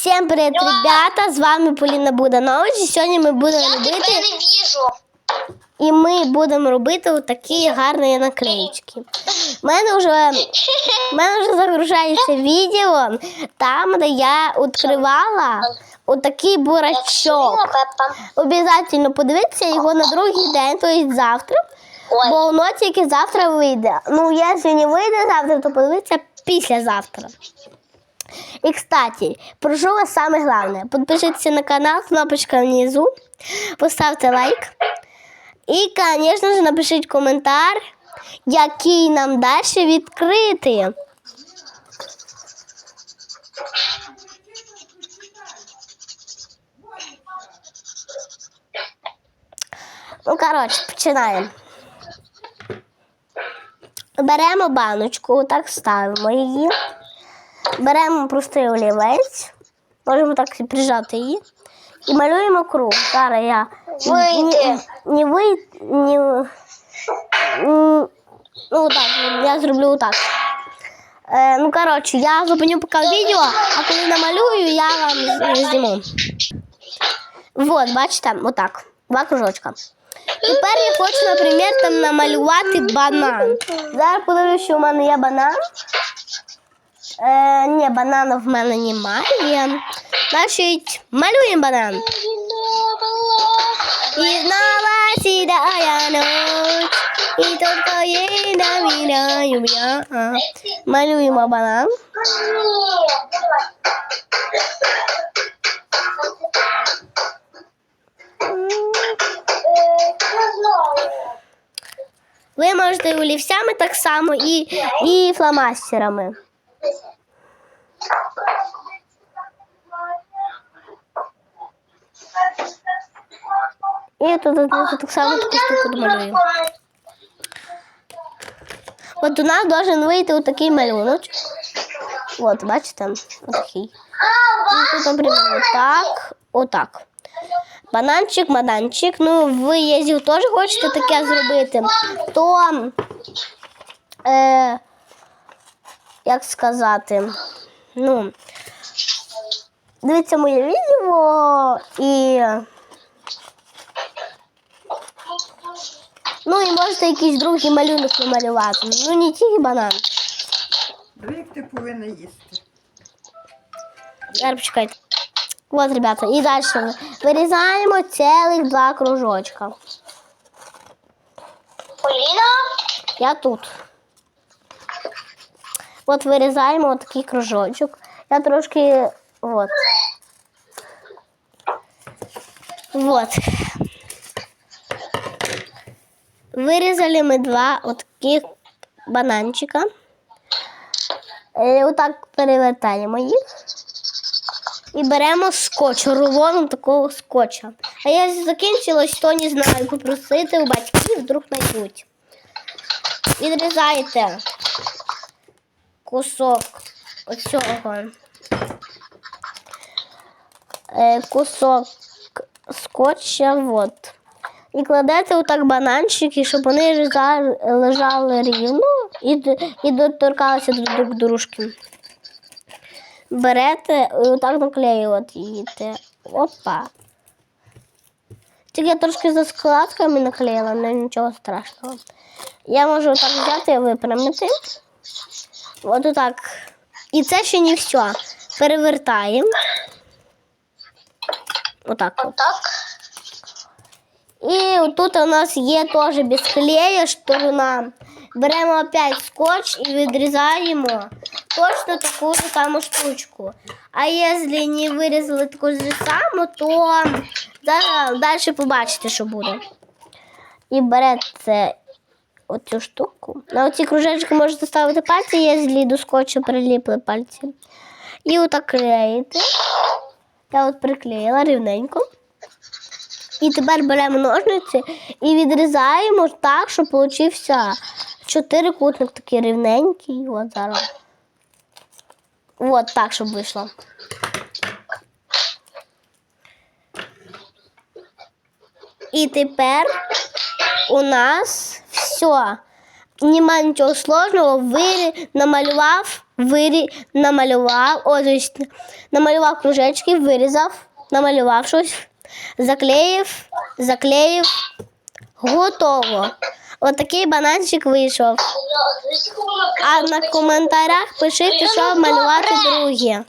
Всім привіт, ребята! З вами Поліна Буданович. І сьогодні ми будемо Я тебе робити не вижу. і ми будемо робити отакі гарні наклеїчки. У мене вже, мене вже загружається відео там, де я відкривала отакий бурачок. Обязательно подивіться його на другий день, тобто завтра. Бо воно тільки завтра вийде. Ну, якщо не вийде завтра, то подивіться післязавтра. І, кстати, прошу вас саме головне, підпишіться на канал, кнопочка внизу, поставте лайк. І, звісно ж, напишіть коментар, який нам далі відкрити. Ну, коротше, починаємо. Беремо баночку, так ставимо її. Беремо простий олівець, можемо так і прижати її. І малюємо круг. Зараз я Вийди. не ви, не, м, ну так, я зроблю так. Е, ну, коротше, я зупиню поки відео, а коли намалюю, я вам з- зніму. Вот, бачите, отак. Два кружочка. Тепер я хочу, наприклад, там намалювати банан. Зараз подивлюсь, що в мене є банан. Е, ні, банана в мене немає. Значить, малюємо банан. І знову сідає ніч, і тільки їй я. Малюємо банан. Ви можете олівцями так само, і, і фломастерами. І тут, так само таку штуку домалюємо. От у нас должен вийти отакий малюночок. От, бачите, отакий. І тут, наприклад, отак, отак. Бананчик, бананчик. Ну, ви, якщо теж хочете таке зробити, то е, як сказати, ну, дивіться моє відео і. Ну і можете якийсь другий малюнок намалювати. Ну не тільки банан. Диви, як ти повинна їсти. Зараз почекайте. От, ребята, і далі вирізаємо цілих два кружочка. Поліна? Я тут. От вирізаємо отакий кружочок. Я трошки. От. Вот. Вирізали ми два отаких бананчика. Е, Отак перевертаємо їх. І беремо скотч, рулоном такого скотча. А я закінчилось, то не знаю, попросити у батьків, вдруг знайдуть. Відрізаєте кусок оцього. Е, кусок скотча, от. І кладете отак бананчики, щоб вони лежали рівно і, і доторкалися друг дружки. Берете і отак наклеювати їдете. Опа. Тільки я трошки за складками наклеїла, але нічого страшного. Я можу отак взяти і випрямити. От отак. І це ще не все. Перевертаємо. Отак. от. І тут у нас є теж без клея сторона. Беремо опять скотч і відрізаємо точно таку ж саму штучку. А якщо не вирізали таку ж саму, то далі побачите, що буде. І берете оцю штуку. На оці кружечки можете ставити пальці, якщо до скотчу приліпли пальці. І отак клеїте. Я от приклеїла рівненько. І тепер беремо ножниці і відрізаємо так, щоб получився чотирикутник такий рівненький. От зараз. От так, щоб вийшло. І тепер у нас все. Нема нічого сложного. Ви намалював вирі... намалював, о, тобто, намалював кружечки, вирізав, намалював щось, заклеїв, заклеїв. Готово. Отакий бананчик вийшов. А на коментарях пишіть, що малювати друге.